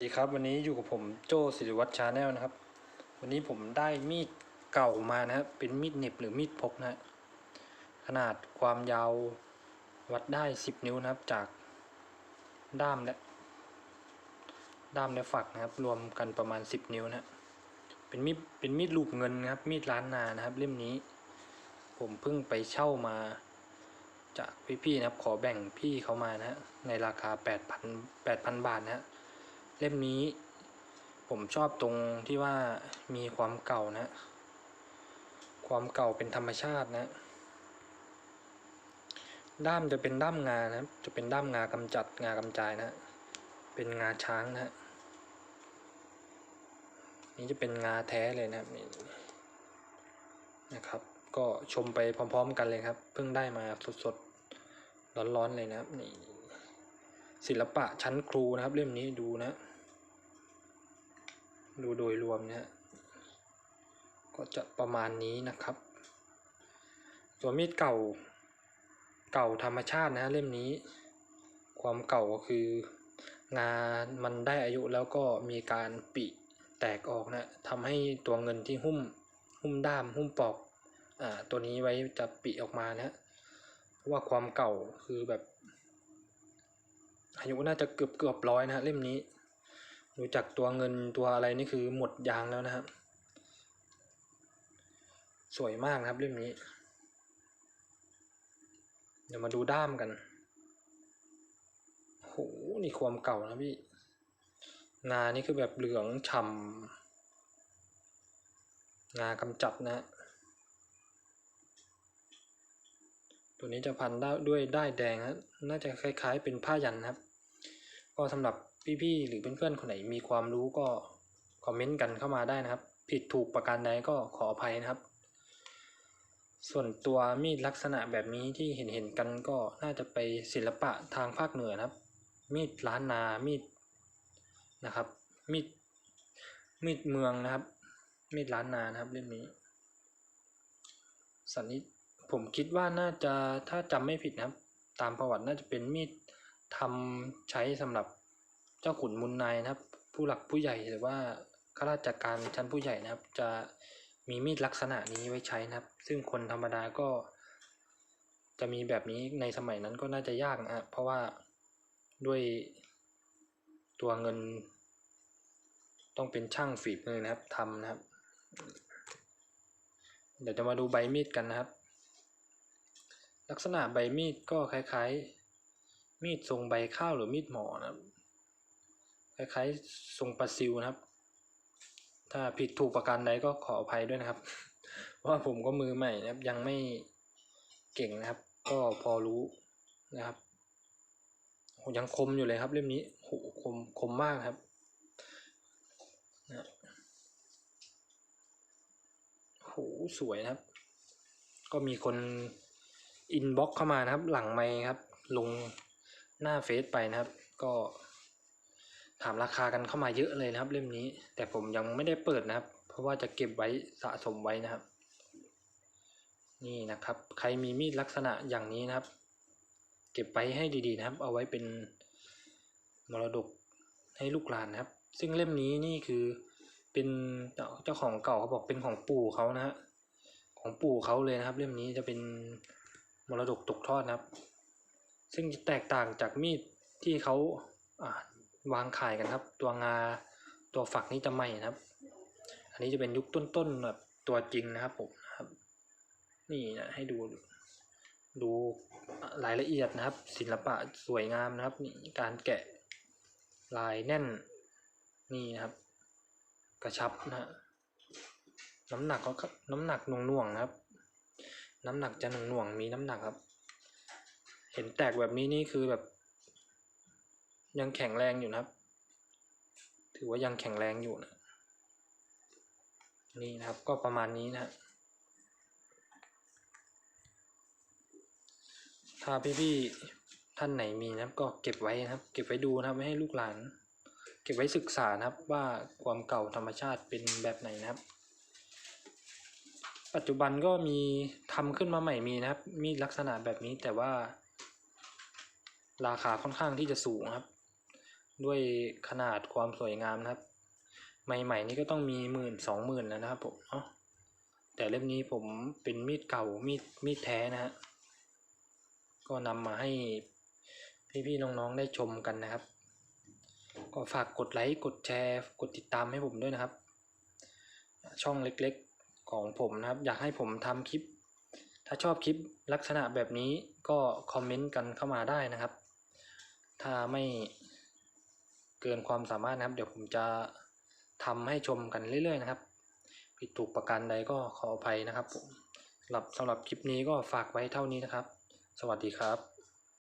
สวัสดีครับวันนี้อยู่กับผมโจศิริวัตรชาแนลนะครับ วันนี้ผมได้มีดเก่ามานะครับเป็นมีดเน็บหรือมีดพกนะขนาดความยาววัดได้ 10 นิ้วนะครับจากด้ามและด้ามและฝักนะครับ รวมกันประมาณ 10 นิ้วนะฮะเป็นมีดเป็นมีดลูกเงินนะครับ มีดล้านนานะครับ เล่มนี้ ผมเพิ่งไปเช่ามาจากพี่ๆนะครับ ขอแบ่งพี่เขามานะฮะในราคา 8,000 8,000 บาทนะฮะ เล่มนี้ ผมชอบตรงที่ว่ามีความเก่านะ ความเก่าเป็นธรรมชาตินะ ด้ามจะเป็นด้ามงานะครับจะเป็นด้ามงากำจัดงากำจายนะ เป็นงาช้างนะนี่จะเป็นงาแท้เลยนะครับนี่นะครับ ก็ชมไปพร้อม ๆ กันเลยครับ เพิ่งได้มาสดๆร้อนๆเลยนะครับนี่ศิลปะชั้นครูนะครับ เล่มนี้ดูนะ ดูโดยรวมเนะฮะก็จะประมาณนี้นะครับตัวมีดเก่าเก่าธรรมชาตินะเล่มนี้ ความเก่าก็คืองานมันได้อายุแล้วก็มีการปิแตกออกนะทำให้ตัวเงินที่หุ้มหุ้มด้ามหุ้มปอกอ่าตัวนี้ไว้จะปิออกมานะเพราะว่าความเก่าคือแบบ อายุน่าจะเกือบเกือบร้อยนะเล่มนี้ ดูจากตัวเงินตัวอะไรนี่คือหมดยางแล้วนะครับ สวยมากนะครับเล่มนี้ เดี๋ยวมาดูด้ามกันโหนี่ความเก่านะพี่ งานี่คือแบบเหลืองฉ่ำงากำจัดนะ ตัวนี้จะพันได้ด้วยได้ายแดงนะน่าจะคล้ายๆเป็นผ้ายันนะครับ ก็สำหรับ พี่ๆหรือเพื่อนๆคนไหนมีความรู้ก็คอมเมนต์กันเข้ามาได้นะครับ ผิดถูกประการใดก็ขออภัยนะครับ ส่วนตัวมีดลักษณะแบบนี้ที่เห็นเห็นๆกันก็น่าจะไปศิลปะทางภาคเหนือนะครับ มีดล้านนา มีดนะครับ มีดมีดเมืองนะครับ มีดล้านนานะครับเล่มนี้ สันนิษผมคิดว่าน่าจะถ้าจำไม่ผิดนะครับ ตามประวัติน่าจะเป็นมีดทำใช้สำหรับ เจ้าขุนมุนนายนะครับ ผู้หลักผู้ใหญ่หรือว่าข้าราชการชั้นผู้ใหญ่นะครับ จะมีมีดลักษณะนี้ไว้ใช้นะครับ ซึ่งคนธรรมดาก็ จะมีแบบนี้ในสมัยนั้นก็น่าจะยากนะครับเพราะว่าด้วยตัวเงิน ต้องเป็นช่างฝีมือนะครับทำนะครับ เดี๋ยวจะมาดูใบมีดกันนะครับ ลักษณะใบมีดก็คล้ายๆ มีดทรงใบข้าวหรือมีดหมอนะครับ คล้ายๆทรงปลาซิวนะครับ ถ้าผิดถูกประการใดก็ขออภัยด้วยนะครับ เพราะผมก็มือใหม่นะครับ ยังไม่เก่งนะครับ ก็พอรู้นะครับยังคมอยู่เลยครับเล่มนี้โหคมคมมากครับนะโหสวยนะครับ ก็มีคนอินบ็อกเข้ามานะครับ หลังไมครับ ลงหน้าเฟซไปนะครับ ก็ ถามราคากันเข้ามาเยอะเลยนะครับเล่มนี้ แต่ผมยังไม่ได้เปิดนะครับ เพราะว่าจะเก็บไว้สะสมไว้นะครับ นี่นะครับ ใครมีมีดลักษณะอย่างนี้นะครับ เก็บไว้ให้ดีๆนะครับ เอาไว้เป็นมรดกให้ลูกหลานนะครับ ซึ่งเล่มนี้นี่คือเป็นเจ้าของเก่าเขาบอกเป็นของปู่เขานะฮะของปู่เขาเลยนะครับ เล่มนี้จะเป็นมรดกตกทอดนะครับ ซึ่งจะแตกต่างจากมีดที่เขาอ่า วางขายกันครับ ตัวงาตัวฝักนี่จะใหม่นะครับ อันนี้จะเป็นยุคต้นๆแบบตัวจริงนะครับผมนะครับ นี่นะให้ดูดูรายละเอียดนะครับ ศิลปะสวยงามนะครับนี่การแกะลายแน่นนี่นะครับ กระชับนะฮะน้ำหนักก็น้ำหนักหน่วงๆนะครับ น้ำหนักจะหน่วงๆมีน้ำหนักครับ เห็นแตกแบบนี้นี่คือแบบ ยังแข็งแรงอยู่นะครับ ถือว่ายังแข็งแรงอยู่นะนี่นะครับก็ประมาณนี้นะถ้าพี่ๆท่านไหนมีนะครับ ก็เก็บไว้นะครับ เก็บไว้ดูนะครับไว้ให้ลูกหลาน เก็บไว้ศึกษานะครับว่าความเก่าธรรมชาติเป็นแบบไหนนะครับ ปัจจุบันก็มีทำขึ้นมาใหม่มีนะครับ มีลักษณะแบบนี้แต่ว่า ราคาค่อนข้างที่จะสูงครับ ด้วยขนาดความสวยงามนะครับ ใหม่ๆนี่ก็ต้องมีหมื่นสองหมื่นแล้วนะครับผมเนาะแต่เล่มนี้ผมเป็นมีดเก่ามีดมีดแท้นะฮะก็นำมาให้พี่ๆน้องๆได้ชมกันนะครับ ก็ฝากกดไลค์กดแชร์ กดติดตามให้ผมด้วยนะครับ ช่องเล็กๆของผมนะครับ อยากให้ผมทำคลิป ถ้าชอบคลิปลักษณะแบบนี้ก็คอมเมนต์กันเข้ามาได้นะครับ ถ้าไม่ เกินความสามารถนะครับ เดี๋ยวผมจะทำให้ชมกันเรื่อยๆนะครับ ผิดถูกประการใดก็ขออภัยนะครับผมสำหรับสำหรับคลิปนี้ก็ฝากไว้เท่านี้นะครับ สวัสดีครับ